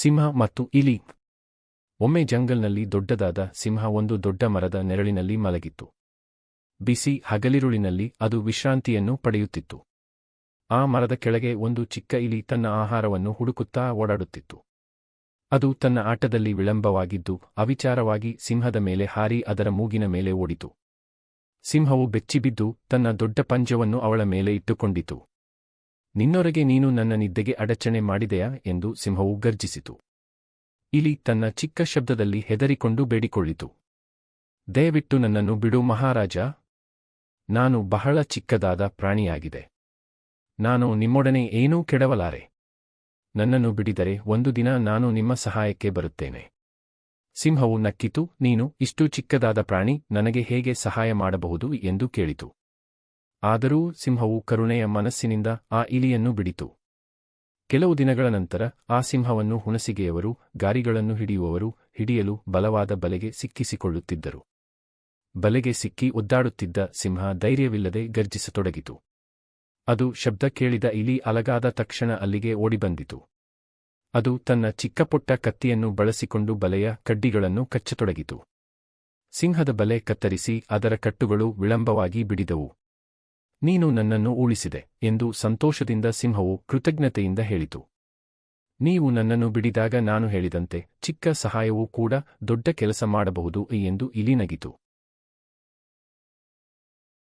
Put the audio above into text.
ಸಿಂಹ ಮತ್ತು ಇಲಿ. ಒಮ್ಮೆ ಜಂಗಲ್ನಲ್ಲಿ ದೊಡ್ಡದಾದ ಸಿಂಹ ಒಂದು ದೊಡ್ಡ ಮರದ ನೆರಳಿನಲ್ಲಿ ಮಲಗಿತ್ತು. ಬಿಸಿ ಹಗಲಿರುಳಿನಲ್ಲಿ ಅದು ವಿಶ್ರಾಂತಿಯನ್ನು ಪಡೆಯುತ್ತಿತ್ತು. ಆ ಮರದ ಕೆಳಗೆ ಒಂದು ಚಿಕ್ಕ ಇಲಿ ತನ್ನ ಆಹಾರವನ್ನು ಹುಡುಕುತ್ತಾ ಓಡಾಡುತ್ತಿತ್ತು. ಅದು ತನ್ನ ಆಟದಲ್ಲಿ ವಿಳಂಬವಾಗಿದ್ದು ಅವಿಚಾರವಾಗಿ ಸಿಂಹದ ಮೇಲೆ ಹಾರಿ ಅದರ ಮೂಗಿನ ಮೇಲೆ ಓಡಿತು. ಸಿಂಹವು ಬೆಚ್ಚಿಬಿದ್ದು ತನ್ನ ದೊಡ್ಡ ಪಂಜವನ್ನು ಅವಳ ಮೇಲೆ ಇಟ್ಟುಕೊಂಡಿತು. ನಿನ್ನೊರೆಗೆ ನೀನು ನನ್ನ ನಿದ್ದೆಗೆ ಅಡಚಣೆ ಮಾಡಿದೆಯಾ ಎಂದು ಸಿಂಹವು ಗರ್ಜಿಸಿತು. ಇಲಿ ತನ್ನ ಚಿಕ್ಕ ಶಬ್ದದಲ್ಲಿ ಹೆದರಿಕೊಂಡು ಬೇಡಿಕೊಳ್ಳಿತು. ದಯವಿಟ್ಟು ನನ್ನನ್ನು ಬಿಡು ಮಹಾರಾಜ. ನಾನು ಬಹಳ ಚಿಕ್ಕದಾದ ಪ್ರಾಣಿಯಾಗಿದೆ. ನಾನು ನಿಮ್ಮೊಡನೆ ಏನೂ ಕೆಡವಲಾರೆ. ನನ್ನನ್ನು ಬಿಡಿದರೆ ಒಂದು ದಿನ ನಾನು ನಿಮ್ಮ ಸಹಾಯಕ್ಕೆ ಬರುತ್ತೇನೆ. ಸಿಂಹವು ನಕ್ಕಿತು, ನೀನು ಇಷ್ಟು ಚಿಕ್ಕದಾದ ಪ್ರಾಣಿ ನನಗೆ ಹೇಗೆ ಸಹಾಯ ಮಾಡಬಹುದು ಎಂದು ಕೇಳಿತು. ಆದರೂ ಸಿಂಹವು ಕರುಣೆಯ ಮನಸ್ಸಿನಿಂದ ಆ ಇಲಿಯನ್ನು ಬಿಡಿತು. ಕೆಲವು ದಿನಗಳ ನಂತರ ಆ ಸಿಂಹವನ್ನು ಹುಣಸಿಗೆಯವರು, ಗಾರಿಗಳನ್ನು ಹಿಡಿಯುವವರು, ಹಿಡಿಯಲು ಬಲವಾದ ಬಲೆಗೆ ಸಿಕ್ಕಿಸಿಕೊಳ್ಳುತ್ತಿದ್ದರು. ಬಲೆಗೆ ಸಿಕ್ಕಿ ಒದ್ದಾಡುತ್ತಿದ್ದ ಸಿಂಹ ಧೈರ್ಯವಿಲ್ಲದೆ ಗರ್ಜಿಸತೊಡಗಿತು. ಅದು ಶಬ್ದ ಕೇಳಿದ ಇಲಿ ಅಲಗಾದ ತಕ್ಷಣ ಅಲ್ಲಿಗೆ ಓಡಿಬಂದಿತು. ಅದು ತನ್ನ ಚಿಕ್ಕಪುಟ್ಟ ಕತ್ತಿಯನ್ನು ಬಳಸಿಕೊಂಡು ಬಲೆಯ ಕಡ್ಡಿಗಳನ್ನು ಕಚ್ಚತೊಡಗಿತು. ಸಿಂಹದ ಬಲೆ ಕತ್ತರಿಸಿ ಅದರ ಕಟ್ಟುಗಳು ವಿಳಂಬವಾಗಿ ಬಿಡಿದವು. ನೀನು ನನ್ನನ್ನು ಉಳಿಸಿದೆ ಎಂದು ಸಂತೋಷದಿಂದ ಸಿಂಹವು ಕೃತಜ್ಞತೆಯಿಂದ ಹೇಳಿತು. ನೀವು ನನ್ನನ್ನು ಬಿಡಿದಾಗ ನಾನು ಹೇಳಿದಂತೆ ಚಿಕ್ಕ ಸಹಾಯವೂ ಕೂಡ ದೊಡ್ಡ ಕೆಲಸ ಮಾಡಬಹುದು ಎಂದು ಇಲಿ ನಗಿತು.